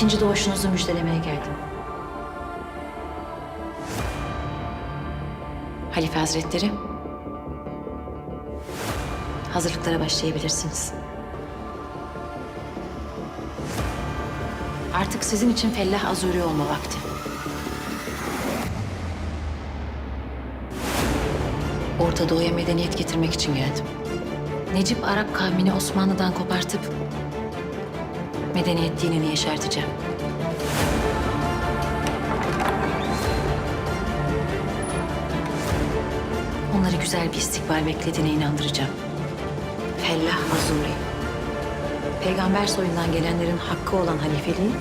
İkinci doğuşunuzu müjdelemeye geldim. Halife Hazretleri, hazırlıklara başlayabilirsiniz. Artık sizin için fellah azuri olma vakti. Orta Doğu'ya medeniyet getirmek için geldim. Necip Arap kavmini Osmanlı'dan kopartıp medeniyet dinini yeşerteceğim. Onları güzel bir istikbal beklediğine inandıracağım. Fellah Azuri. Peygamber soyundan gelenlerin hakkı olan halifeliği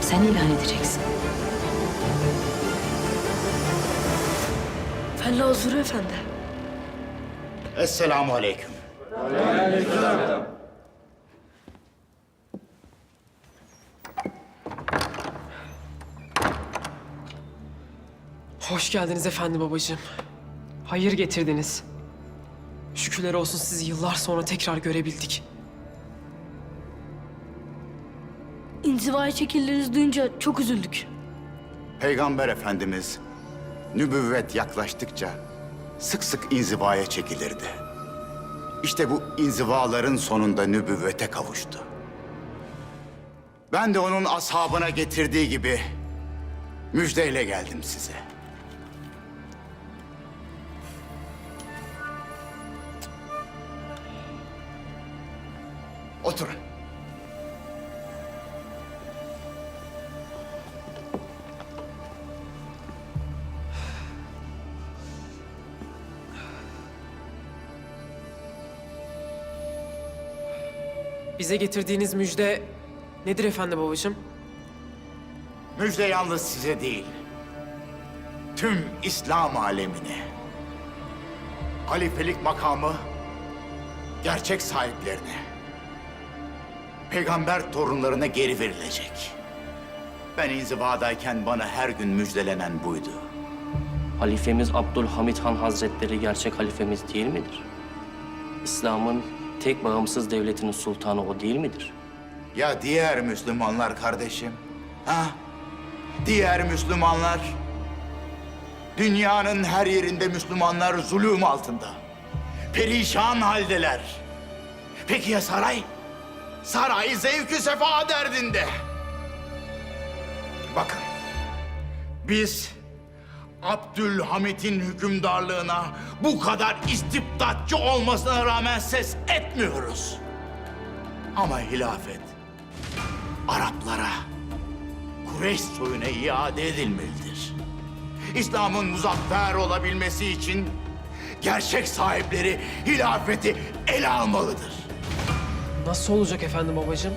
sen ilan edeceksin. Fellah Huzuru Efendi. Esselamu aleyküm. Hoş geldiniz efendi babacığım. Hayır getirdiniz. Şükürler olsun sizi yıllar sonra tekrar görebildik. İnzivaya çekildiğinizi duyunca çok üzüldük. Peygamber Efendimiz nübüvvet yaklaştıkça sık sık inzivaya çekilirdi. İşte bu inzivaların sonunda nübüvvete kavuştu. Ben de onun ashabına getirdiği gibi müjdeyle geldim size. Oturun. Bize getirdiğiniz müjde nedir efendi babacığım? Müjde yalnız size değil, tüm İslam alemine. Halifelik makamı gerçek sahiplerine, peygamber torunlarına geri verilecek. Ben inzivadayken bana her gün müjdelenen buydu. Halifemiz Abdülhamit Han Hazretleri gerçek halifemiz değil midir? İslam'ın tek bağımsız devletinin sultanı o değil midir? Ya diğer Müslümanlar kardeşim? Ha? Diğer Müslümanlar? Dünyanın her yerinde Müslümanlar zulüm altında. Perişan haldeler. Peki ya saray? Saray zevkü sefa derdinde. Bakın, biz Abdülhamit'in hükümdarlığına bu kadar istibdatçı olmasına rağmen ses etmiyoruz. Ama hilafet Araplara, Kureyş soyuna iade edilmelidir. İslam'ın muzaffer olabilmesi için gerçek sahipleri hilafeti ele almalıdır. Nasıl olacak efendi babacığım?